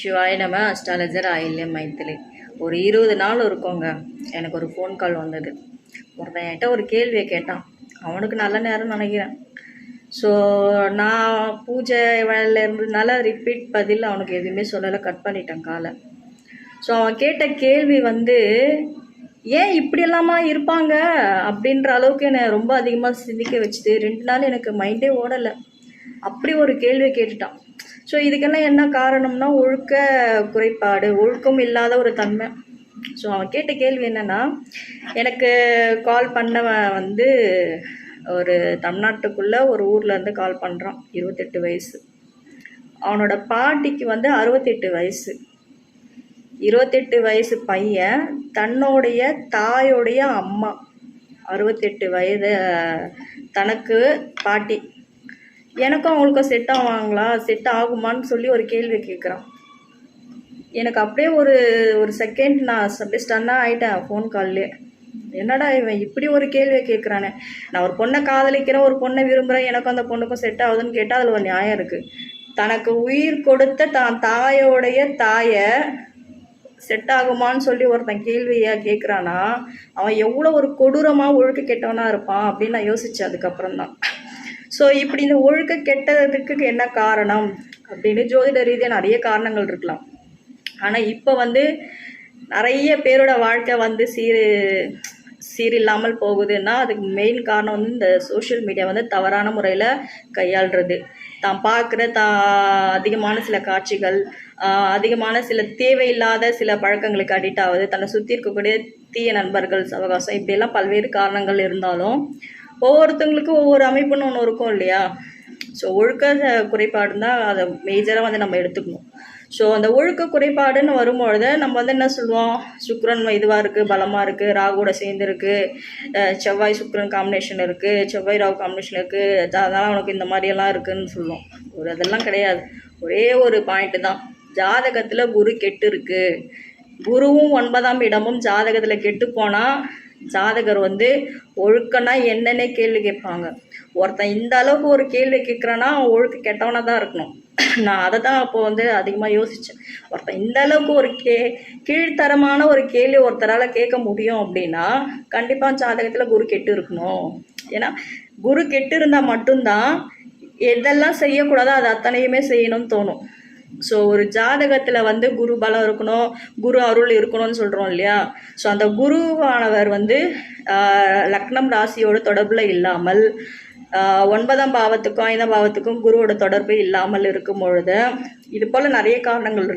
சிவாய நம அஸ்ட்ராலஜர் ஆயில்யம் மைத்திலி. ஒரு இருபது நாள் இருக்கோங்க. எனக்கு ஒரு ஃபோன் கால் வந்தது. ஒருத்தன் என்கிட்ட ஒரு கேள்வியை கேட்டான். அவனுக்கு நல்ல நேரம் நினைக்கிறேன். ஸோ நான் பூஜை வேலையில் இருந்ததுனால ரிப்பீட் பதில் அவனுக்கு எதுவுமே சொல்லலை. கட் பண்ணிட்டேன் காலை. ஸோ அவன் கேட்ட கேள்வி வந்து ஏன் இப்படியெல்லாமா இருப்பாங்க? அப்படின்ற அளவுக்கு என்னை ரொம்ப அதிகமாக சிந்திக்க வச்சுது. ரெண்டு நாள் எனக்கு மைண்டே ஓடலை. அப்படி ஒரு கேள்வியை கேட்டுட்டான். ஸோ இதுக்கெல்லாம் என்ன காரணம்னா ஒழுக்க குறைபாடு ஒழுக்கம் இல்லாத ஒரு தன்மை. ஸோ அவன் கேட்ட கேள்வி என்னென்னா எனக்கு கால் பண்ணவன் வந்து ஒரு தமிழ்நாட்டுக்குள்ளே ஒரு ஊர்லேருந்து கால் பண்ணுறான் இருபத்தெட்டு வயசு. அவனோட பாட்டிக்கு வந்து அறுபத்தெட்டு வயசு. இருபத்தெட்டு வயசு பையன் தன்னுடைய தாயோடைய அம்மா. அறுபத்தெட்டு வயது தனக்கு பாட்டி. எனக்கும் அவங்களுக்கும் செட் ஆவாங்களா? செட் ஆகுமான்னு சொல்லி ஒரு கேள்வி கேட்குறான் எனக்கு அப்படியே ஒரு ஒரு செகண்ட் நான் அப்படியே ஸ்டன்னாக ஆகிட்டேன் ஃபோன் கால்லே என்னடா இவன் இப்படி ஒரு கேள்வியை கேட்குறானே நான் ஒரு பொண்ணை காதலிக்கிறேன் ஒரு பொண்ணை விரும்புகிறேன் எனக்கும் அந்த பொண்ணுக்கும் செட் ஆகுதுன்னு கேட்டால் அதில் ஒரு நியாயம் இருக்குது தனக்கு உயிர் கொடுத்த தான் தாயோடைய தாயை செட் ஆகுமான்னு சொல்லி ஒருத்தன் கேள்வியா கேட்குறானா அவன் எவ்வளோ ஒரு கொடூரமாக ஒழுக்க கெட்டவனாக இருப்பான் அப்படின்னு நான் யோசித்தேன் அதுக்கப்புறம் தான் ஸோ இப்படி இந்த ஒழுக்க கெட்டதுக்கு என்ன காரணம்? அப்படின்னு ஜோதிட ரீதியாக நிறைய காரணங்கள் இருக்கலாம். ஆனால் இப்போ வந்து நிறைய பேரோட வாழ்க்கை வந்து சீர் சீரில்லாமல் போகுதுன்னா அதுக்கு மெயின் காரணம் வந்து இந்த சோஷியல் மீடியா வந்து தவறான முறையில் கையாளுறது. தான் பார்க்குற தா அதிகமான சில காட்சிகள் அதிகமான சில தேவையில்லாத சில பழக்கங்களுக்கு அடிக்ட் ஆகுது தன்னை சுற்றி இருக்கக்கூடிய தீய நண்பர்கள் சவகாசம் இப்படியெல்லாம் பல்வேறு காரணங்கள் இருந்தாலும் ஒவ்வொருத்தவங்களுக்கும் ஒவ்வொரு அமைப்புன்னு ஒன்று இருக்கும் இல்லையா? ஸோ ஒழுக்க குறைபாடு தான் அதை மேஜராக வந்து நம்ம எடுத்துக்கணும். ஸோ அந்த ஒழுக்க குறைபாடுன்னு வரும்பொழுது நம்ம வந்து என்ன சொல்லுவோம்? சுக்ரன் இதுவாக இருக்குது பலமாக இருக்குது ராகுவோட சேர்ந்து இருக்குது செவ்வாய் சுக்ரன் காம்பினேஷன் இருக்குது செவ்வாய் ராகு காம்பினேஷன் இருக்குது அதனால் உனக்கு இந்த மாதிரியெல்லாம் இருக்குதுன்னு சொல்லுவோம். ஒரு அதெல்லாம் கிடையாது. ஒரே ஒரு பாயிண்ட்டு தான். ஜாதகத்தில் குரு கெட்டு இருக்குது குருவும் ஒன்பதாம் இடமும் ஜாதகத்தில் கெட்டு போனால் ஜாதகர் வந்து ஒழுக்கம்னா என்னன்னே கேள்வி கேட்பாங்க. ஒருத்தன் இந்த அளவுக்கு ஒரு கேள்வி கேட்குறான்னா அவன் ஒழுக்க கெட்டவனாக தான் இருக்கணும். நான் அதை தான் அப்போ வந்து அதிகமாக யோசித்தேன் ஒருத்தன் இந்த அளவுக்கு ஒரு கே கீழ்த்தரமான ஒரு கேள்வி ஒருத்தரால் கேட்க முடியும் அப்படின்னா கண்டிப்பாக ஜாதகத்தில் குரு கெட்டு இருக்கணும். ஏன்னா குரு கெட்டு இருந்தால் மட்டும்தான் எதெல்லாம் செய்யக்கூடாதோ அது அத்தனையுமே செய்யணும்னு தோணும். ஸோ ஒரு ஜாதகத்தில் வந்து குரு பலம் இருக்கணும் குரு அருள் இருக்கணும்னு சொல்கிறோம் இல்லையா? ஸோ அந்த குருவானவர் வந்து லக்னம் ராசியோட தொடர்பில் இல்லாமல் ஒன்பதாம் பாவத்துக்கும் ஐந்தாம் பாவத்துக்கும் குருவோட தொடர்பு இல்லாமல் இருக்கும் பொழுது இது போல் நிறைய காரணங்கள் இருக்கு.